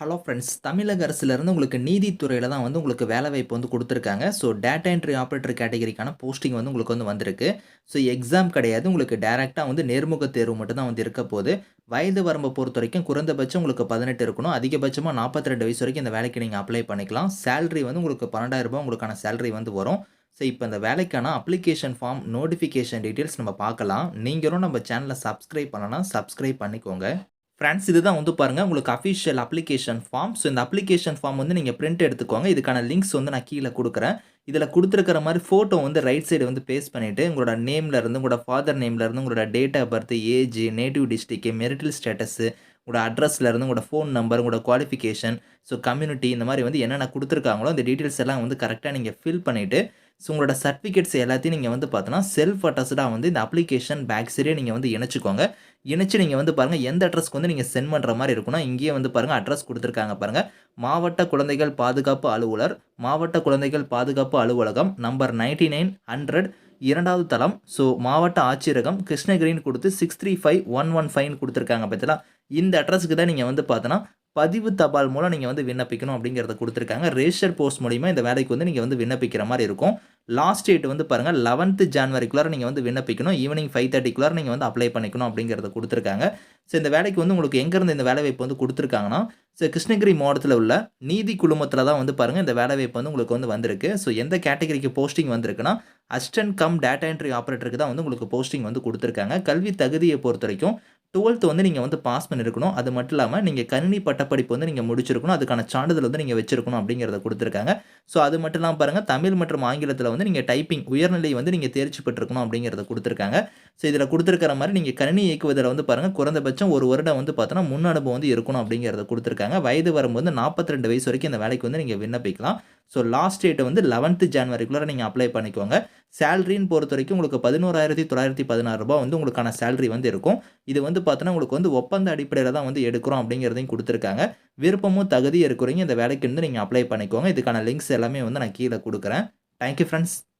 Hello friends தமிழக அரசுலேருந்து உங்களுக்கு நீதித்துறையில் தான் வந்து உங்களுக்கு வேலைவாய்ப்பு வந்து கொடுத்துருக்காங்க. ஸோ டேட்டா என்ட்ரி ஆப்ரேட்டர் கேட்டகரிக்கான போஸ்டிங் வந்து உங்களுக்கு வந்து வந்திருக்கு. ஸோ எக்ஸாம் கிடையாது. உங்களுக்கு டேரெக்டாக வந்து நேர்முக தேர்வு மட்டும்தான் வந்து இருக்க போது வயது வரம்பை பொறுத்த வரைக்கும் குறைந்தபட்சம் உங்களுக்கு பதினெட்டு இருக்கணும். அதிகபட்சமாக நாற்பத்தி ரெண்டு வயசு வரைக்கும் இந்த வேலைக்கு நீங்கள் அப்ளை பண்ணிக்கலாம். சேலரி வந்து உங்களுக்கு பன்னெண்டாயிரரூபா உங்களுக்கான சேலரி வந்து வரும். ஸோ இப்போ இந்த வேலைக்கான அப்ளிகேஷன் ஃபார்ம் நோட்டிஃபிகேஷன் டீட்டெயில்ஸ் நம்ம பார்க்கலாம். நீங்களும் நம்ம சேனலை சப்ஸ்கிரைப் பண்ணலாம் சப்ஸ்கிரைப் பண்ணிக்கோங்க. ஃப்ரெண்ட்ஸ் இதுதான் வந்து பாருங்கள் உங்களுக்கு அஃபிஷியல் அப்ளிகேஷன் ஃபார்ம் ஸோ இந்த அப்ளிகேஷன் ஃபார்ம் வந்து நீங்கள் பிரிண்ட் எடுத்துக்கோங்க. இதுக்கான லிங்க்ஸ் வந்து நான் கீழே கொடுக்குறேன். இதில் கொடுத்துருக்கிற மாதிரி ஃபோட்டோ வந்து ரைட் சைடு வந்து பேஸ் பண்ணிவிட்டு உங்களோட நேம்லேருந்து உங்களோட ஃபாதர் நேம்லேருந்து உங்களோட date of birth age native district marital status உங்களோட அட்ரஸ்லேருந்து உங்களோட ஃபோன் நம்பர் உங்களோட குவாலிஃபிகேஷன் ஸோ கம்யூனிட்டி இந்த மாதிரி வந்து என்னென்ன கொடுத்துருக்காங்களோ அந்த டீட்டெயில்ஸ் எல்லாம் வந்து கரெக்டாக நீங்கள் ஃபில் பண்ணிவிட்டு ஸோ உங்களோட சர்டிஃபிகேட்ஸ் எல்லாத்தையும் நீங்கள் வந்து பார்த்தோன்னா செல்ஃப் அட்டஸ்டாக வந்து இந்த அப்ளிகேஷன் பேக் சைடே நீங்கள் வந்து இணைச்சிக்கோங்க. இணைச்சு நீங்கள் வந்து பாருங்கள் எந்த அட்ரஸ்க்கு வந்து நீங்கள் சென்ட் பண்ணுற மாதிரி இருக்குன்னா இங்கேயே வந்து பாருங்கள் அட்ரஸ் கொடுத்துருக்காங்க பாருங்கள் மாவட்ட குழந்தைகள் பாதுகாப்பு அலுவலர் மாவட்ட குழந்தைகள் பாதுகாப்பு அலுவலகம் நம்பர் நைன்டி நைன் ஹண்ட்ரட் இரண்டாவது தளம். ஸோ மாவட்ட ஆட்சியரகம் கிருஷ்ணகிரின்னு கொடுத்து six three five one one ஃபைவ்னு கொடுத்துருக்காங்க பார்த்தீங்களா? இந்த அட்ரஸுக்கு தான் நீங்கள் வந்து பார்த்தோன்னா பதிவு தபால் மூலம் நீங்கள் வந்து விண்ணப்பிக்கணும் அப்படிங்கிறத கொடுத்துருக்காங்க. ரேஷர் போஸ்ட் மூலிமா இந்த வேலைக்கு வந்து நீங்கள் வந்து விண்ணப்பிக்கிற மாதிரி இருக்கும். லாஸ்ட் டேட் வந்து பாருங்கள் லெவன்த்து ஜான்வரிக்குள்ளார நீங்கள் வந்து விண்ணப்பிக்கணும். ஈவினிங் ஃபைவ் தேர்ட்டிக்குள்ளார நீங்கள் வந்து அப்ளை பண்ணிக்கணும் அப்படிங்கிறத கொடுத்துருக்காங்க. ஸோ இந்த வேலைக்கு வந்து உங்களுக்கு எங்கேருந்து இந்த வேலைவாய்ப்பு வந்து கொடுத்துருக்காங்கன்னா ஸோ கிருஷ்ணகிரி மாவட்டத்தில் உள்ள நீதி குழுமத்தில் தான் வந்து பாருங்கள் இந்த வேலைவாய்ப்பு வந்து உங்களுக்கு வந்து வந்திருக்கு. ஸோ எந்த கேட்டகரிக்கு போஸ்டிங் வந்திருக்குன்னா அசிஸ்டன்ட் கம் டேட்டா என்ட்ரி ஆப்ரேட்டருக்கு தான் வந்து உங்களுக்கு போஸ்டிங் வந்து கொடுத்துருக்காங்க. கல்வி தகுதியை பொறுத்த வரைக்கும் டுவெல்த்து வந்து நீங்கள் வந்து பாஸ் பண்ணியிருக்கணும் அது மட்டும் இல்லாமல் நீங்கள் கணினி பட்டப்படிப்பு வந்து நீங்கள் முடிச்சிருக்கணும். அதுக்கான சான்றிதழ் வந்து நீங்கள் வச்சிருக்கணும் அப்படிங்கிறத கொடுத்துருக்காங்க. ஸோ அது மட்டும் இல்லாமல் பாருங்கள் தமிழ் மற்றும் ஆங்கிலத்தில் வந்து நீங்கள் டைப்பிங் உயர்நிலை வந்து நீங்கள் தேர்ச்சி பெற்றிருக்கணும் அப்படிங்கிறத கொடுத்துருக்காங்க. ஸோ இதில் கொடுத்துருக்கிற மாதிரி நீங்கள் கணினி இயக்குவதில் வந்து பாருங்கள் குறைந்தபட்சம் ஒரு வருடம் வந்து பார்த்தோன்னா முன் அனுபவம் வந்து இருக்கணும் அப்படிங்கிறத கொடுத்துருக்காங்க. வயது வரும்போது நாற்பத்தி ரெண்டு வயசு வரைக்கும் இந்த வேலைக்கு வந்து நீங்கள் விண்ணப்பிக்கலாம். ஸோ லாஸ்ட் டேட்டை வந்து லெவன்த்து ஜான்வரிக்குள்ளே நீங்கள் அப்ளை பண்ணிக்கோங்க. சேலரின்னு பொறுத்த வரைக்கும் உங்களுக்கு பதினோராயிரத்தி தொள்ளாயிரத்தி பதினாறு ரூபா வந்து உங்களுக்கான சேலரி வந்து இருக்கும். இது வந்து பார்த்தோன்னா உங்களுக்கு வந்து ஒப்பந்த அடிப்படையில் தான் வந்து எடுக்கிறோம் அப்படிங்கிறதையும் கொடுத்துருக்காங்க. விருப்பமும் தகுதி இருக்கிறீங்க இந்த வேலைக்கு வந்து நீங்கள் அப்ளை பண்ணிக்கோங்க. இதுக்கான லிங்க்ஸ் எல்லாமே வந்து நான் கீழே கொடுக்குறேன். Thank you friends